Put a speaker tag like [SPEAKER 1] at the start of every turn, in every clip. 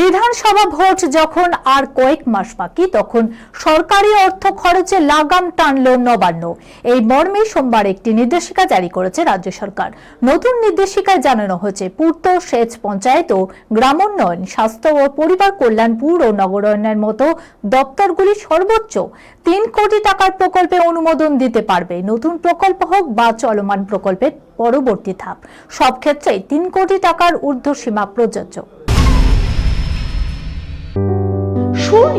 [SPEAKER 1] বিধানসভা ভোট যখন আর কয়েক মাস বাকি তখন সরকারি অর্থ খরচে লাগাম টানল নবান্ন এই মর্মে সোমবার একটি নির্দেশিকা জারি করেছে রাজ্য সরকার নতুন নির্দেশিকায় জানানো হয়েছে পূর্ত সেচ পঞ্চায়েত ও গ্রামোন্নয়ন স্বাস্থ্য ও পরিবার কল্যাণ পুর ও নগরোন্নয়নের মতো দপ্তরগুলি সর্বোচ্চ তিন কোটি টাকার প্রকল্পে অনুমোদন দিতে পারবে নতুন প্রকল্প হোক বা চলমান প্রকল্পের পরবর্তী ধাপ সব ক্ষেত্রেই তিন কোটি টাকার ঊর্ধ্বসীমা প্রযোজ্য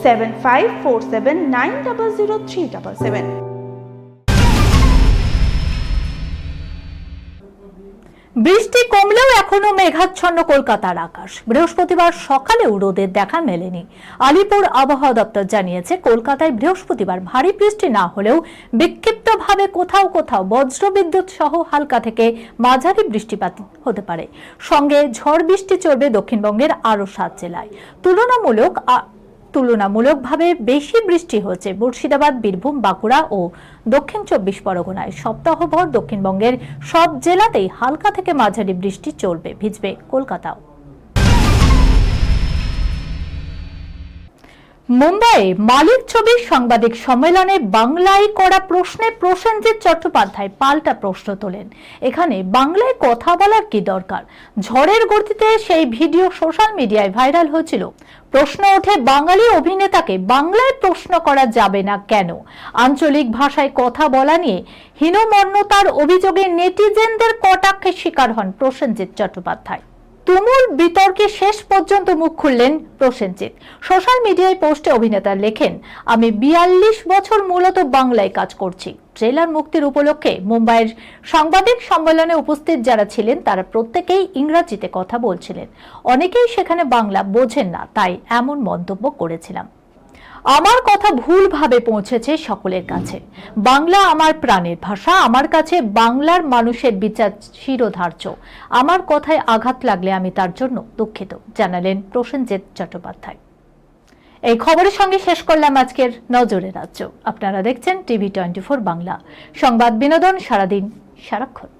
[SPEAKER 2] বৃষ্টি কমলেও
[SPEAKER 3] এখনো মেঘাচ্ছন্ন কলকাতার আকাশ বৃহস্পতিবার সকালে রোদের দেখা মেলেনি আলিপুর আবহাওয়া দপ্তর জানিয়েছে কলকাতায় বৃহস্পতিবার ভারী বৃষ্টি না হলেও বিক্ষিপ্তভাবে কোথাও কোথাও বজ্রবিদ্যুৎ সহ হালকা থেকে মাঝারি বৃষ্টিপাত হতে পারে সঙ্গে ঝড় বৃষ্টি চলবে দক্ষিণবঙ্গের আরও সাত জেলায় তুলনামূলক তুলনামূলকভাবে বেশি বৃষ্টি হচ্ছে মুর্শিদাবাদ বীরভূম বাঁকুড়া ও দক্ষিণ চব্বিশ পরগনায় সপ্তাহভর দক্ষিণবঙ্গের সব জেলাতেই হালকা থেকে মাঝারি বৃষ্টি চলবে ভিজবে কলকাতাও
[SPEAKER 4] মুম্বাইয়ে মালিক ছবির সাংবাদিক সম্মেলনে বাংলায় করা প্রশ্নে প্রসেনজিৎ চট্টোপাধ্যায় পাল্টা প্রশ্ন তোলেন এখানে বাংলায় কথা বলার কি দরকার ঝড়ের গতিতে সেই ভিডিও সোশ্যাল মিডিয়ায় ভাইরাল হয়েছিল প্রশ্ন ওঠে বাঙালি অভিনেতাকে বাংলায় প্রশ্ন করা যাবে না কেন আঞ্চলিক ভাষায় কথা বলা নিয়ে হীনমন্যতার অভিযোগে নেটিজেনদের কটাক্ষের শিকার হন প্রসেনজিৎ চট্টোপাধ্যায় তুমুল বিতর্কে শেষ পর্যন্ত মুখ খুললেন প্রসেনজিৎ সোশ্যাল মিডিয়ায় পোস্টে অভিনেতা লেখেন আমি বিয়াল্লিশ বছর মূলত বাংলায় কাজ করছি ট্রেলার মুক্তির উপলক্ষে মুম্বাইয়ের সাংবাদিক সম্মেলনে উপস্থিত যারা ছিলেন তারা প্রত্যেকেই ইংরাজিতে কথা বলছিলেন অনেকেই সেখানে বাংলা বোঝেন না তাই এমন মন্তব্য করেছিলাম আমার কথা ভুলভাবে পৌঁছেছে সকলের কাছে বাংলা আমার প্রাণের ভাষা আমার কাছে বাংলার মানুষের বিচার শিরোধার্য আমার কথায় আঘাত লাগলে আমি তার জন্য দুঃখিত জানালেন প্রসেনজিৎ চট্টোপাধ্যায় এই খবরের সঙ্গে শেষ করলাম আজকের নজরে রাজ্য আপনারা দেখছেন টিভি টোয়েন্টি বাংলা সংবাদ বিনোদন সারাদিন সারাক্ষণ